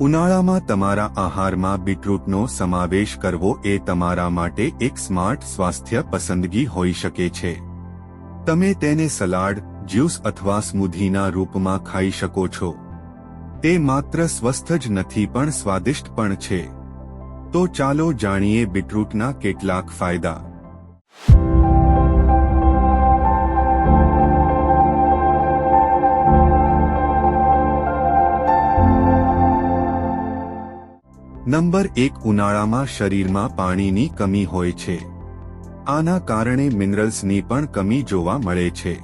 ઉનાળામાં તમારા આહારમાં બીટરૂટનો સમાવેશ કરવો એ તમારા માટે એક સ્માર્ટ સ્વાસ્થ્ય પસંદગી હોઈ શકે છે. તમે તેને સલાડ, જ્યુસ અથવા સ્મૂધીના રૂપમાં ખાઈ શકો છો. તે માત્ર સ્વસ્થ જ નથી પણ સ્વાદિષ્ટ પણ છે. તો ચાલો જાણીએ બીટરૂટના કેટલાક ફાયદા. નંબર એક ઉનાળામાં શરીરમાં પાણીની કમી હોય છે. આના કારણે મિનરલ્સની પણ કમી જોવા મળે છે.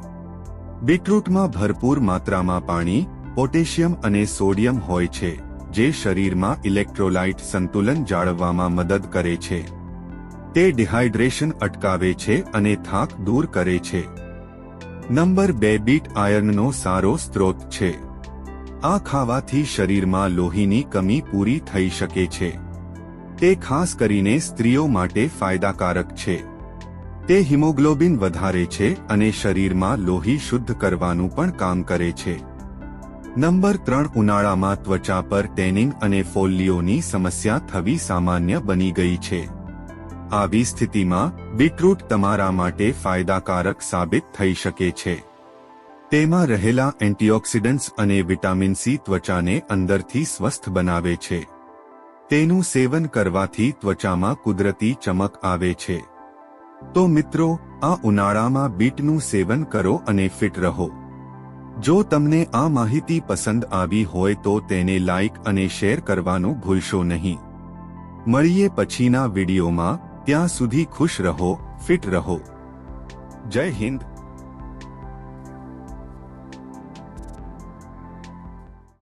બીટરૂટમાં ભરપૂર માત્રામાં પાણી, પોટેશિયમ અને સોડિયમ હોય છે, જે શરીરમાં ઇલેક્ટ્રોલાઇટ સંતુલન જાળવવામાં મદદ કરે છે. તે ડિહાઇડ્રેશન અટકાવે છે અને થાક દૂર કરે છે. નંબર બે બીટ આયર્નનો સારો સ્ત્રોત છે. આ ખાવાથી શરીરમાં લોહીની કમી પૂરી થઈ શકે છે. તે ખાસ કરીને સ્ત્રીઓ માટે ફાયદાકારક છે. તે હિમોગ્લોબિન વધારે છે અને શરીરમાં લોહી શુદ્ધ કરવાનું પણ કામ કરે છે. નંબર ત્રણ, ઉનાળામાં ત્વચા પર ટેનિંગ અને ફોલ્લીઓની સમસ્યા થવી સામાન્ય બની ગઈ છે. આવી સ્થિતિમાં બીટરૂટ તમારા માટે ફાયદાકારક સાબિત થઈ શકે છે. તેમાં રહેલા એન્ટીઓક્સિડન્ટ્સ અને વિટામિન સી ત્વચાને અંદરથી સ્વસ્થ બનાવે છે. તેનું સેવન કરવાથી ત્વચામાં કુદરતી ચમક આવે છે. તો મિત્રો, આ ઉનાળામાં બીટનું સેવન કરો અને ફિટ રહો. જો તમને આ માહિતી પસંદ આવી હોય તો તેને લાઇક અને શેર કરવાનું ભૂલશો નહીં. મળીએ પછીના વિડીયોમાં. ત્યાં સુધી ખુશ રહો, ફિટ રહો. જય હિન્દ.